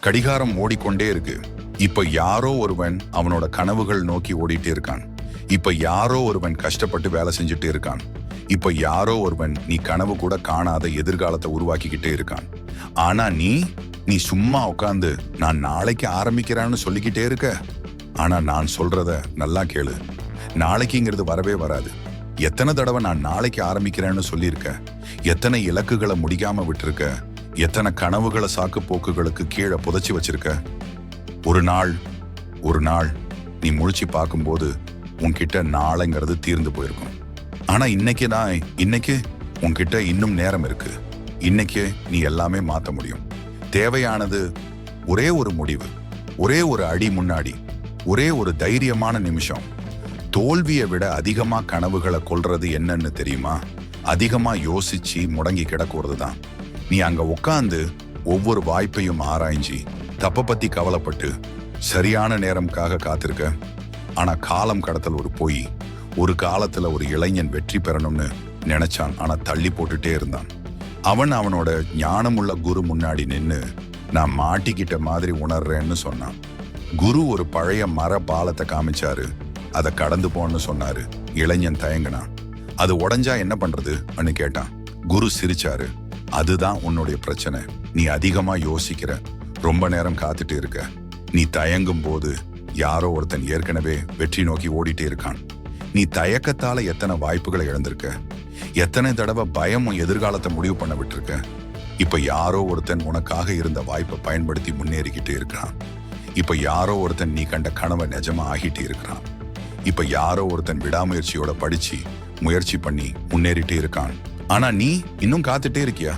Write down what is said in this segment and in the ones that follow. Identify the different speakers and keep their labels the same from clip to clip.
Speaker 1: கடிகாரம் ஓடிக்கொண்டே இருக்கு. இப்ப யாரோ ஒருவன் அவனோட கனவுகள் நோக்கி ஓடிட்டே இருக்கான். இப்ப யாரோ ஒருவன் கஷ்டப்பட்டு வேலை செஞ்சுட்டு இருக்கான். இப்ப யாரோ ஒருவன் நீ கனவு கூட காணாத எதிர்காலத்தை உருவாக்கிக்கிட்டே இருக்கான். ஆனா நீ நீ சும்மா உட்காந்து நான் நாளைக்கு ஆரம்பிக்கிறேன்னு சொல்லிக்கிட்டே இருக்க. ஆனா நான் சொல்றத நல்லா கேளு. நாளைக்குங்கிறது வரவே வராது. எத்தனை தடவை நான் நாளைக்கு ஆரம்பிக்கிறேன்னு சொல்லியிருக்க. எத்தனை இலக்குகளை முடிக்காம விட்டிருக்க. எத்தனை கனவுகளை சாக்கு போக்குகளுக்கு கீழே புதைச்சி வச்சிருக்க? ஒரு நாள் ஒரு நாள் நீ முழிச்சு பார்க்கும்போது உன்கிட்ட நாளைங்கிறது தீர்ந்து போயிருக்கும். ஆனா இன்னைக்கு நான் இன்னைக்கு உன்கிட்ட இன்னும் நேரம் இருக்கு. இன்னைக்கு நீ எல்லாமே மாத்த முடியும். தேவையானது ஒரே ஒரு முடிவு ஒரே ஒரு அடி முன்னாடி ஒரே ஒரு தைரியமான நிமிஷம். தோல்வியை விட அதிகமா கனவுகளை கொல்றது என்னன்னு தெரியுமா? அதிகமா யோசிச்சு முடங்கி கிடக்கிறது தான். நீ அங்க உட்காந்து ஒவ்வொரு வாய்ப்பையும் ஆராய்ஞ்சி தப்ப பத்தி கவலைப்பட்டு சரியான நேரம்காக காத்திருக்க. ஆனா காலம் கடத்தல் ஒரு பொய். ஒரு காலத்துல ஒரு இளைஞன் வெற்றி பெறணும்னு நினைச்சான். ஆனா தள்ளி போட்டுட்டே இருந்தான். அவன் அவனோட ஞானமுள்ள குரு முன்னாடி நின்று நான் மாட்டிக்கிட்ட மாதிரி உணர்றேன்னு சொன்னான். குரு ஒரு பழைய மர பாலத்தை காமிச்சாரு. அதை கடந்து போன்னு சொன்னாரு. இளைஞன் தயங்கினான். அது உடஞ்சா என்ன பண்றதுன்னு கேட்டான். குரு சிரிச்சாரு. அதுதான் உன்னுடைய பிரச்சனை. நீ அதிகமா யோசிக்கிற. ரொம்ப நேரம் காத்துட்டு இருக்க. நீ தயங்கும் போது யாரோ ஒருத்தன் ஏற்கனவே வெற்றி நோக்கி ஓடிட்டே இருக்கான். நீ தயக்கத்தால எத்தனை வாய்ப்புகளை இழந்திருக்க? எத்தனை தடவை பயமும் எதிர்காலத்தை முடிவு பண்ண விட்டுருக்க? இப்ப யாரோ ஒருத்தன் உனக்காக இருந்த வாய்ப்பை பயன்படுத்தி முன்னேறிக்கிட்டு இருக்கிறான் இப்ப யாரோ ஒருத்தன் நீ கண்ட கனவை நிஜமா ஆகிட்டு இருக்கிறான். இப்ப யாரோ ஒருத்தன் விடாமுயற்சியோட படிச்சு முயற்சி பண்ணி முன்னேறிட்டே இருக்கான். ஆனா நீ இன்னும் காத்துட்டே இருக்கியா?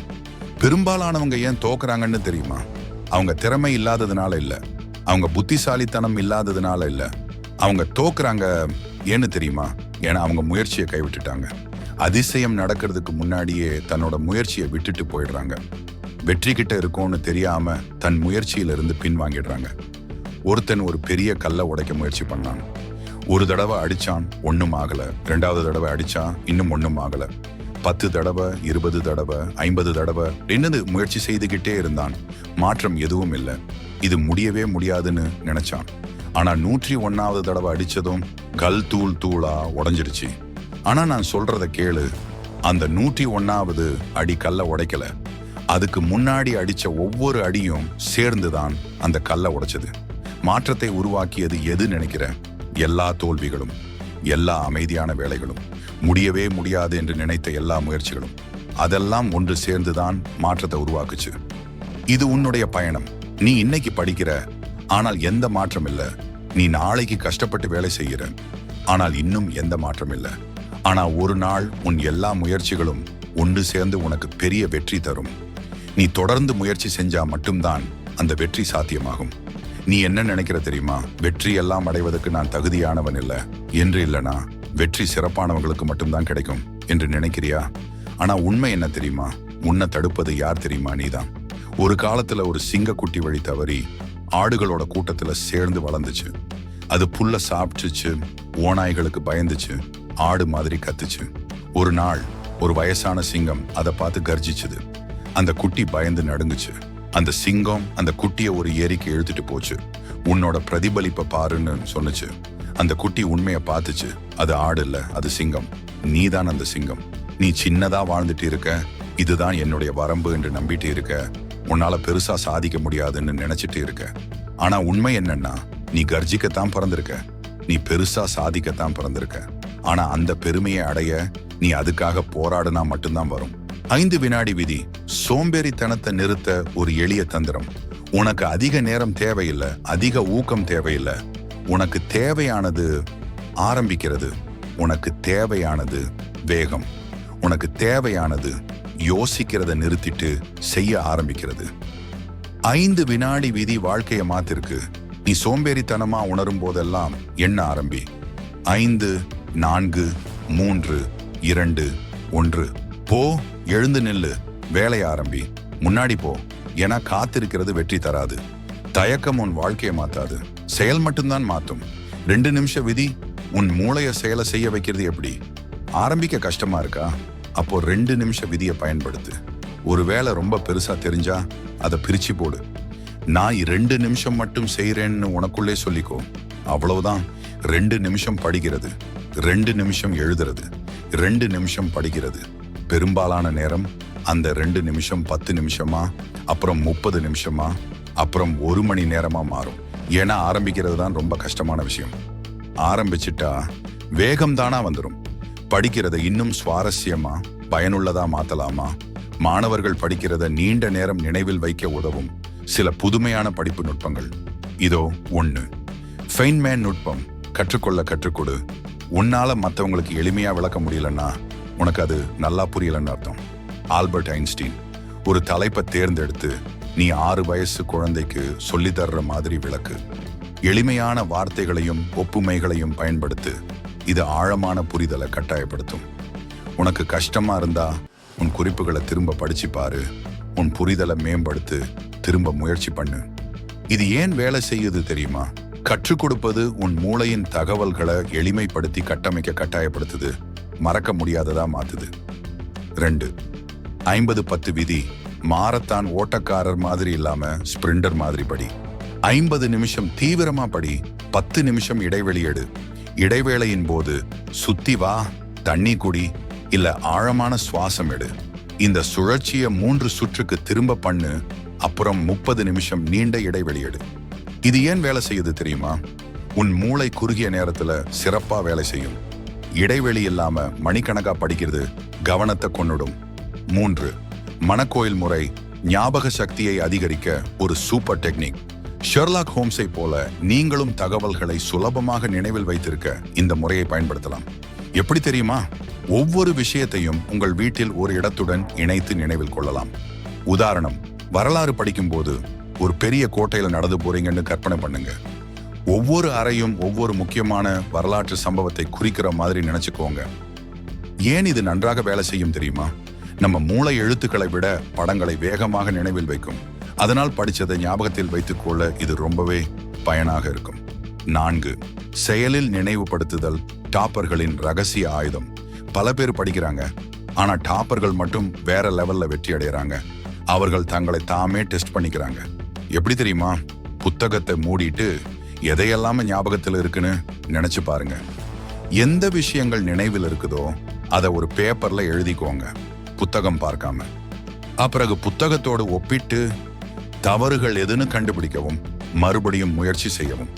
Speaker 1: பெரும்பாலானவங்க ஏன் தோக்குறாங்கன்னு தெரியுமா? அவங்க திறமை இல்லாததுனால இல்ல. அவங்க புத்திசாலித்தனம் இல்லாததுனால இல்ல. அவங்க தோக்குறாங்க ஏன்னு தெரியுமா? ஏன்னா அவங்க முயற்சியை கைவிட்டுட்டாங்க. அதிசயம் நடக்கிறதுக்கு முன்னாடியே தன்னோட முயற்சியை விட்டுட்டு போயிடுறாங்க. வெற்றி கிட்ட இருக்கோன்னு தெரியாம தன் முயற்சியிலிருந்து பின்வாங்கிடுறாங்க. ஒருத்தன் ஒரு பெரிய கல்லை உடைக்க முயற்சி பண்ணான். ஒரு தடவை அடிச்சான் ஒன்றும் ஆகலை. ரெண்டாவது தடவை அடிச்சான் இன்னும் ஒன்றும் ஆகலை. பத்து தடவை இருபது தடவை ஐம்பது தடவை என்னது முயற்சி செய்துகிட்டே இருந்தான். மாற்றம் எதுவும் இல்லை. இது முடியவே முடியாதுன்னு நினைச்சான். ஆனா நூற்றி ஒன்னாவது தடவை அடிச்சதும் கல் தூள் தூளா உடஞ்சிருச்சு. ஆனா நான் சொல்றத கேளு. அந்த நூற்றி ஒன்னாவது அடி கல்லை உடைக்கல. அதுக்கு முன்னாடி அடிச்ச ஒவ்வொரு அடியும் சேர்ந்துதான் அந்த கல்லை உடைச்சது. மாற்றத்தை உருவாக்கியது எது நினைக்கிற? எல்லா தோல்விகளும் எல்லா அமைதியான வேலைகளும். முடியவே முடியாது என்று நினைத்த எல்லா முயற்சிகளும் அதெல்லாம் ஒன்று சேர்ந்துதான் மாற்றத்தை உருவாக்குச்சு. இது உன்னுடைய பயணம். நீ இன்னைக்கு படிக்கிற ஆனால் எந்த மாற்றம் இல்லை. நீ நாளைக்கு கஷ்டப்பட்டு வேலை செய்கிற ஆனால் இன்னும் எந்த மாற்றம் இல்லை. ஆனால் ஒரு நாள் உன் எல்லா முயற்சிகளும் ஒன்று சேர்ந்து உனக்கு பெரிய வெற்றி தரும். நீ தொடர்ந்து முயற்சி செஞ்சா மட்டும்தான் அந்த வெற்றி சாத்தியமாகும். நீ என்ன நினைக்கிற தெரியுமா? வெற்றி எல்லாம் அடைவதற்கு நான் தகுதியானவன் இல்லை. என்று இல்லனா? வெற்றி சிறப்பானவங்களுக்கு மட்டும்தான் கிடைக்கும் என்று நினைக்கிறியா? ஆனா உண்மை என்ன தெரியுமா? உன்னை தடுப்பது யார் தெரியுமா நீதான்? ஒரு காலத்துல ஒரு சிங்கக்குட்டி வழி தவறி ஆடுகளோட கூட்டத்துல சேர்ந்து வளர்ந்துச்சு. அது புல்ல சாப்பிட்டுச்சு ஓநாய்களுக்கு பயந்துச்சு ஆடு மாதிரி கத்துச்சு. ஒரு நாள் ஒரு வயசான சிங்கம் அதை பார்த்து கர்ஜிச்சுது. அந்த குட்டி பயந்து நடுங்குச்சு. அந்த சிங்கம் அந்த குட்டியை ஒரு ஏரிக்கு இழுத்துட்டு போச்சு. உன்னோட பிரதிபலிப்பை பாருன்னு சொன்னுச்சு. அந்த குட்டி உண்மையை பார்த்துச்சு. அது ஆடு இல்ல அது சிங்கம். நீதான் அந்த சிங்கம். நீ சின்னதா வாழ்ந்துட்டு இருக்க இதுதான் என்னுடைய வரம்பு என்று நம்பிட்டு இருக்க உன்னால பெருசா சாதிக்க முடியாதுன்னு நினைச்சிட்டு இருக்க. ஆனா உண்மை என்னன்னா நீ கர்ஜிக்கத்தான் பிறந்திருக்க. நீ பெருசா சாதிக்கத்தான் பிறந்திருக்க. ஆனா அந்த பெருமையை அடைய நீ அதுக்காக போராடினா மட்டும்தான் வரும். ஐந்து வினாடி விதி சோம்பேறித்தனத்தை நிறுத்த ஒரு எளிய தந்திரம். உனக்கு அதிக நேரம் தேவையில்லை அதிக ஊக்கம் தேவையில்லை உனக்கு தேவையானது ஆரம்பிக்கிறது. உனக்கு தேவையானது வேகம். உனக்கு தேவையானது யோசிக்கிறத நிறுத்திட்டு செய்ய ஆரம்பிக்கிறது. ஐந்து வினாடி விதி வாழ்க்கையை மாத்திருக்கு. நீ சோம்பேறித்தனமா உணரும் போதெல்லாம் எண்ண ஆரம்பி. ஐந்து நான்கு மூன்று இரண்டு ஒன்று. போ எழுந்து நில்லு. வேலைய ஆரம்பி. முன்னாடி போ. ஏன்னா காத்திருக்கிறது வெற்றி தராது. தயக்கம் உன் வாழ்க்கையை மாத்தாது. செயல் மட்டும்தான் மாற்றும் ரெண்டு நிமிஷ விதி உன் மூளையை செயலை செய்ய வைக்கிறது எப்படி? ஆரம்பிக்க கஷ்டமா இருக்கா? அப்போ ரெண்டு நிமிஷ விதியை பயன்படுத்து. ஒரு வேலை ரொம்ப பெருசா தெரிஞ்சா அதை பிரிச்சு போடு. நான் ரெண்டு நிமிஷம் மட்டும் செய்கிறேன்னு உனக்குள்ளே சொல்லிக்கோ. அவ்வளவுதான். ரெண்டு நிமிஷம் படிக்கிறது. ரெண்டு நிமிஷம் எழுதுறது. ரெண்டு நிமிஷம் படிக்கிறது. பெரும்பாலான நேரம் அந்த ரெண்டு நிமிஷம் பத்து நிமிஷமா அப்புறம் முப்பது நிமிஷமா அப்புறம் ஒரு மணி நேரமா மாறும். ஏன்னா ஆரம்பிக்கிறது தான் ரொம்ப கஷ்டமான விஷயம். ஆரம்பிச்சிட்டா வேகம் தானா வந்துடும் படிக்கிறத இன்னும் சுவாரஸ்யமா பயனுள்ளதா மாத்தலாமா? மாணவர்கள் படிக்கிறத நீண்ட நேரம் நினைவில் வைக்க உதவும் சில புதுமையான படிப்பு நுட்பங்கள். இதோ ஒன்று ஃபெயின்மேன் நுட்பம். கற்றுக்கொள்ள கற்றுக்கொடு. உன்னால மற்றவங்களுக்கு எளிமையா விளக்க முடியலன்னா உனக்கு அது நல்லா புரியலன்னு அர்த்தம். ஆல்பர்ட் ஐன்ஸ்டீன் ஒரு தலைப்பை தேர்ந்தெடுத்து நீ ஆறு வயசு குழந்தைக்கு சொல்லித் தர்ற மாதிரி விளக்கு. எளிமையான வார்த்தைகளையும் ஒப்புமைகளையும் பயன்படுத்து இது ஆழமான புரிதலை கட்டாயப்படுத்தும். உனக்கு கஷ்டமா இருந்தா உன் குறிப்புகளை திரும்ப படிச்சு பாரு. உன் புரிதலை மேம்படுத்து திரும்ப முயற்சி பண்ணு. இது ஏன் வேலை செய்யுது தெரியுமா? கற்றுக் கொடுப்பது உன் மூளையின் தகவல்களை எளிமைப்படுத்தி கட்டமைக்க கட்டாயப்படுத்துது. மறக்க முடியாததா மாத்துது. ரெண்டு ஐம்பது பத்து விதி மாரத்தான் ஓட்டக்காரர் மாதிரி இல்லாம ஸ்பிரிண்டர் மாதிரி படி. ஐம்பது நிமிஷம் தீவிரமா படி பத்து நிமிஷம் இடைவெளி எடு. இடைவேளையின் போது சுத்தி வா தண்ணி குடி இல்ல ஆழமான சுவாசம் எடு. இந்த சுழற்சியை மூன்று சுற்றுக்கு திரும்ப பண்ணு அப்புறம் முப்பது நிமிஷம் நீண்ட இடைவெளி எடு. இது ஏன் வேலை செய்யுது தெரியுமா? உன் மூளை குறுகிய நேரத்துல சிறப்பா வேலை செய்யும். இடைவெளி இல்லாம மணிக்கணக்கா படிக்கிறது கவனத்தை கொன்னுடும். மூன்று மணக்கோயில் முறை ஞாபக சக்தியை அதிகரிக்க ஒரு சூப்பர் டெக்னிக். ஷெர்லாக் ஹோம்ஸை போல நீங்களும் தகவல்களை சுலபமாக நினைவில் வைத்திருக்க இந்த முறையை பயன்படுத்தலாம். எப்படி தெரியுமா? ஒவ்வொரு விஷயத்தையும் உங்கள் வீட்டில் ஒரு இடத்துடன் இணைத்து நினைவில் கொள்ளலாம். உதாரணம் வரலாறு படிக்கும்போது ஒரு பெரிய கோட்டையில் நடந்து போறீங்கன்னு கற்பனை பண்ணுங்க. ஒவ்வொரு அறையும் ஒவ்வொரு முக்கியமான வரலாற்று சம்பவத்தை குறிக்கிற மாதிரி நினைச்சுக்கோங்க. ஏன் இது நன்றாக வேலை செய்யும் தெரியுமா? நம்ம மூளை எழுத்துக்களை விட படங்களை வேகமாக நினைவில் வைக்கும். அதனால் படித்ததை ஞாபகத்தில் வைத்துக்கொள்ள இது ரொம்பவே பயனாக இருக்கும். நான்கு செயலில் நினைவுபடுத்துதல் டாப்பர்களின் ரகசிய ஆயுதம். பல பேர் படிக்கிறாங்க. ஆனா டாப்பர்கள் மட்டும் வேற லெவல்ல வெற்றி அடைகிறாங்க அவர்கள் தங்களை தாமே டெஸ்ட் பண்ணிக்கிறாங்க. எப்படி தெரியுமா? புத்தகத்தை மூடிட்டு எதையெல்லாம் ஞாபகத்தில் இருக்குன்னு நினைச்சு பாருங்க. எந்த விஷயங்கள் நினைவில் இருக்குதோ அதை ஒரு பேப்பர்ல எழுதிக்கோங்க. புத்தகம் பார்க்காம. அப்பிறகு புத்தகத்தோடு ஒப்பிட்டு தவறுகள் எதுன்னு கண்டுபிடிக்கவும் மறுபடியும் முயற்சி செய்யவும்.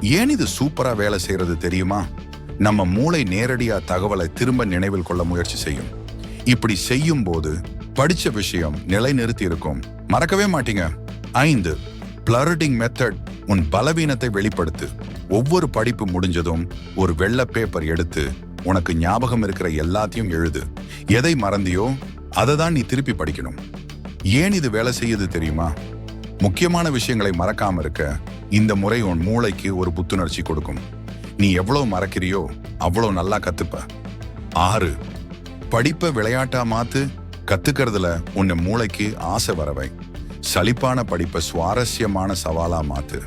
Speaker 1: ஏன் இது சூப்பரா வேலை செய்யறது தெரியுமா? நம்ம மூளை நேரடியா தகவலை திரும்ப நினைவில் கொள்ள முயற்சி செய்யும். இப்படி செய்யும் போது படிச்ச விஷயம் நிலைநிறுத்தி இருக்கும். மறக்கவே மாட்டீங்க. ஐந்து பிளரிட்டிங் மெத்தட் உன் பலவீனத்தை வெளிப்படுத்து. ஒவ்வொரு படிப்பு முடிஞ்சதும் ஒரு வெள்ளை பேப்பர் எடுத்து உனக்கு ஞாபகம் இருக்கிற எல்லாத்தையும் எழுது. எதை மறந்தியோ அதை தான் நீ திருப்பி படிக்கணும். ஏன் இது வேலை செய்யுது தெரியுமா? முக்கியமான விஷயங்களை மறக்காம இருக்க இந்த முறை உன் மூளைக்கு ஒரு புத்துணர்ச்சி கொடுக்கும். நீ எவ்வளோ மறக்கிறியோ அவ்வளோ நல்லா கத்துப்ப. ஆறு படிப்பை விளையாட்டா மாத்து கத்துக்கிறதுல உன்னை மூளைக்கு ஆசை வரவை சலிப்பான படிப்பை சுவாரஸ்யமான சவாலா மாத்து.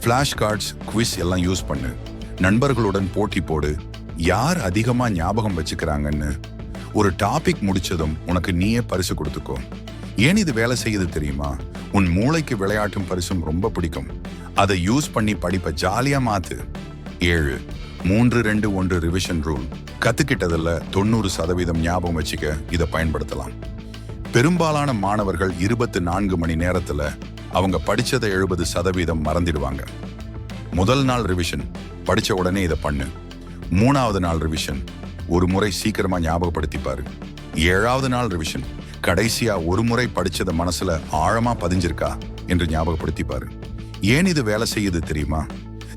Speaker 1: ஃப்ளாஷ் கார்ட்ஸ் குவிஸ் எல்லாம் யூஸ் பண்ணு. நண்பர்களுடன் போட்டி போடு. யார் அதிகமா ஞாபகம் வச்சுக்கிறாங்கன்னு ஒரு டாபிக் முடிச்சதும் உனக்கு நீயே பரிசு கொடுத்துக்கோ. ஏன் இது வேலை செய்யுது தெரியுமா? உன் மூளைக்கு விளையாட்டும் பரிசும் ரொம்ப பிடிக்கும். அதை யூஸ் பண்ணி படிப்பை ஜாலியா மாற்று ஏழு மூன்று ரெண்டு ஒன்று ரிவிஷன் ரூல் கத்துக்கிட்டதுல தொண்ணூறு சதவீதம் ஞாபகம் வச்சுக்க இதை பயன்படுத்தலாம். பெரும்பாலான மாணவர்கள் இருபத்தி நான்கு மணி நேரத்துல அவங்க படிச்சதை எழுபது சதவீதம் மறந்துடுவாங்க. முதல் நாள் ரிவிஷன் படிச்ச உடனே இதை பண்ணு. மூணாவது நாள் ரிவிஷன் ஒரு முறை சீக்கிரமா ஞாபகப்படுத்திப்பாரு. ஏழாவது நாள் ரிவிஷன் கடைசியா ஒரு முறை படிச்சத மனசுல ஆழமா பதிஞ்சிருக்கா என்று ஞாபகப்படுத்திப்பாரு. ஏன் இது வேலை செய்யுது தெரியுமா?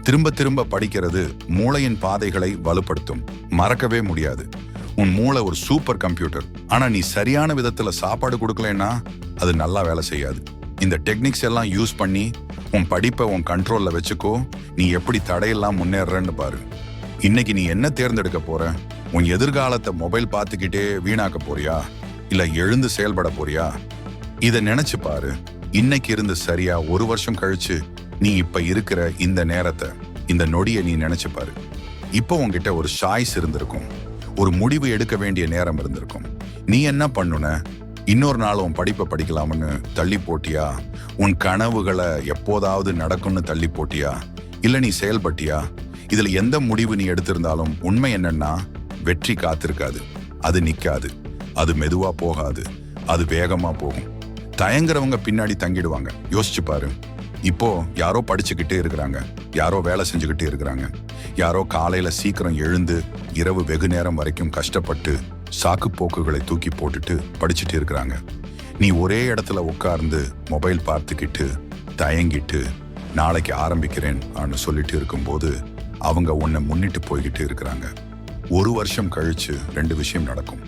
Speaker 1: திரும்ப திரும்ப படிக்கிறது மூளையின் பாதைகளை வலுப்படுத்தும். மறக்கவே முடியாது. உன் மூளை ஒரு சூப்பர் கம்ப்யூட்டர் ஆனா நீ சரியான விதத்துல சாப்பாடு கொடுக்கலன்னா அது நல்லா வேலை செய்யாது. இந்த டெக்னிக்ஸ் எல்லாம் யூஸ் பண்ணி உன் படிப்பை உன் கண்ட்ரோல்ல வச்சுக்கோ. நீ எப்படி தடையெல்லாம் முன்னேறன்னு பாரு. இன்னைக்கு நீ என்ன தேர்ந்தெடுக்க போற? உன் எதிர்காலத்தை மொபைல் பார்த்துக்கிட்டே வீணாக்க போறியா? இல்ல எழுந்து செயல்பட போறியா? இத நினைச்சு பாரு. இன்னைக்கு இருந்து சரியா ஒரு வருஷம் கழிச்சு நீ இப்ப இருக்கிற இந்த நேரத்தை இந்த நொடியை நீ நினைச்சு பாரு. இப்போ உன்கிட்ட ஒரு சாய்ஸ் இருந்திருக்கும். ஒரு முடிவு எடுக்க வேண்டிய நேரம் இருந்திருக்கும். நீ என்ன பண்ணுன? இன்னொரு நாள் உன் படிப்பை படிக்கலாம்னு தள்ளி போட்டியா? உன் கனவுகளை எப்போதாவது நடக்கும்னு தள்ளி போட்டியா? இல்ல நீ செயல்பட்டியா? இதுல எந்த முடிவு நீ எடுத்திருந்தாலும் உண்மை என்னன்னா வெற்றி காத்திருக்காது. அது நிக்காது. அது மெதுவா போகாது. அது வேகமா போகும். தயங்குறவங்க பின்னாடி தங்கிடுவாங்க. யோசிச்சு பாரு. இப்போ யாரோ படிச்சுக்கிட்டே இருக்கிறாங்க. யாரோ வேலை செஞ்சுக்கிட்டே இருக்கிறாங்க. யாரோ காலையில சீக்கிரம் எழுந்து இரவு வெகு நேரம் வரைக்கும் கஷ்டப்பட்டு சாக்கு போக்குகளை தூக்கி போட்டுட்டு படிச்சுட்டு இருக்கிறாங்க. நீ ஒரே இடத்துல உட்கார்ந்து மொபைல் பார்த்துக்கிட்டு தயங்கிட்டு நாளைக்கு ஆரம்பிக்கிறேன் ஆன்னு சொல்லிட்டு இருக்கும்போது அவங்க உன்னை முன்னிட்டு போய்கிட்டு இருக்கிறாங்க. ஒரு வருஷம் கழிச்சு ரெண்டு விஷயம் நடக்கும்.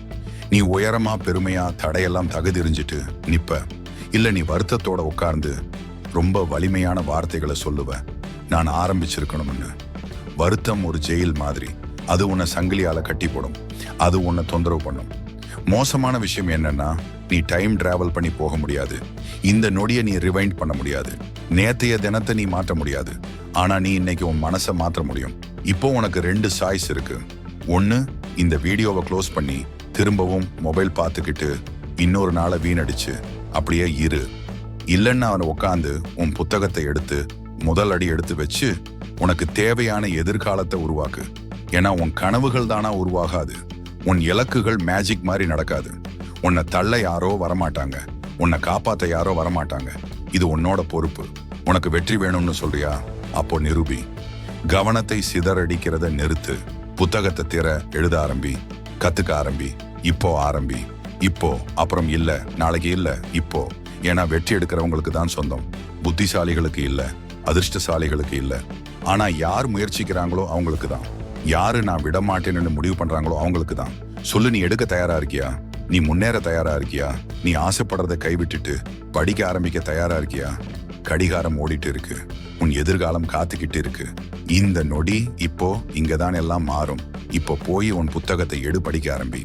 Speaker 1: நீ உயரமா பெருமையா தடையெல்லாம் தகுதிரிஞ்சிட்டு நிப்ப. இல்ல நீ வருத்தத்தோட உட்கார்ந்து ரொம்ப வலிமையான வார்த்தைகளை சொல்லுவ. நான் ஆரம்பிச்சிருக்கணும்னு. வருத்தம் ஒரு ஜெயில் மாதிரி. அது உன்னை சங்கிலியால கட்டி போடும் அது உன்னை தொந்தரவு பண்ணும். மோசமான விஷயம் என்னன்னா நீ டைம் டிராவல் பண்ணி போக முடியாது. இந்த நொடியை நீ ரிவைண்ட் பண்ண முடியாது. நேத்தைய தினத்தை நீ மாற்ற முடியாது. ஆனா நீ இன்னைக்கு உன் மனசை மாற்ற முடியும். இப்போ உனக்கு ரெண்டு சாய்ஸ் இருக்கு. ஒன்று இந்த வீடியோவை க்ளோஸ் பண்ணி திரும்பவும் மொபைல் பார்த்துக்கிட்டு இன்னொரு நாளை வீணடிச்சு அப்படியே இரு. இல்லைன்னா அவனை உட்காந்து உன் புத்தகத்தை எடுத்து முதல் அடி எடுத்து வச்சு உனக்கு தேவையான எதிர்காலத்தை உருவாக்கு. ஏன்னா உன் கனவுகள் தானா உருவாகாது. உன் இலக்குகள் மேஜிக் மாதிரி நடக்காது. உன்னை தள்ள யாரோ வரமாட்டாங்க. உன்னை காப்பாற்ற யாரோ வரமாட்டாங்க. இது உன்னோட பொறுப்பு. உனக்கு வெற்றி வேணும்னு சொல்றியா? அப்போ நிரூபி கவனத்தை சிதறடிக்கிறத நிறுத்து புத்தகத்தை திற எழுத ஆரம்பி கத்துக்க ஆரம்பி இப்போ ஆரம்பி இப்போ அப்புறம் இல்ல நாளைக்கு இல்ல இப்போ. ஏன்னா வெற்றி எடுக்கிறவங்களுக்கு தான் சொந்தம். புத்திசாலிகளுக்கு இல்ல அதிர்ஷ்டசாலிகளுக்கு இல்ல. ஆனா யார் முயற்சிக்கிறாங்களோ அவங்களுக்கு தான். யாரு நான் விட மாட்டேன்னு முடிவு பண்றாங்களோ அவங்களுக்கு தான். சொல்லு நீ எடுக்க தயாரா இருக்கியா? நீ முன்னேற தயாரா இருக்கியா? நீ ஆசைப்படுறத கைவிட்டுட்டு படிக்க ஆரம்பிக்க தயாரா இருக்கியா? கடிகாரம் ஓடிட்டு இருக்கு. உன் எதிர்காலம் காத்துக்கிட்டு இருக்கு. இந்த நொடி இப்போ இங்கதான் எல்லாம் மாறும். இப்போ போய் உன் புத்தகத்தை எடு படிக்க ஆரம்பி.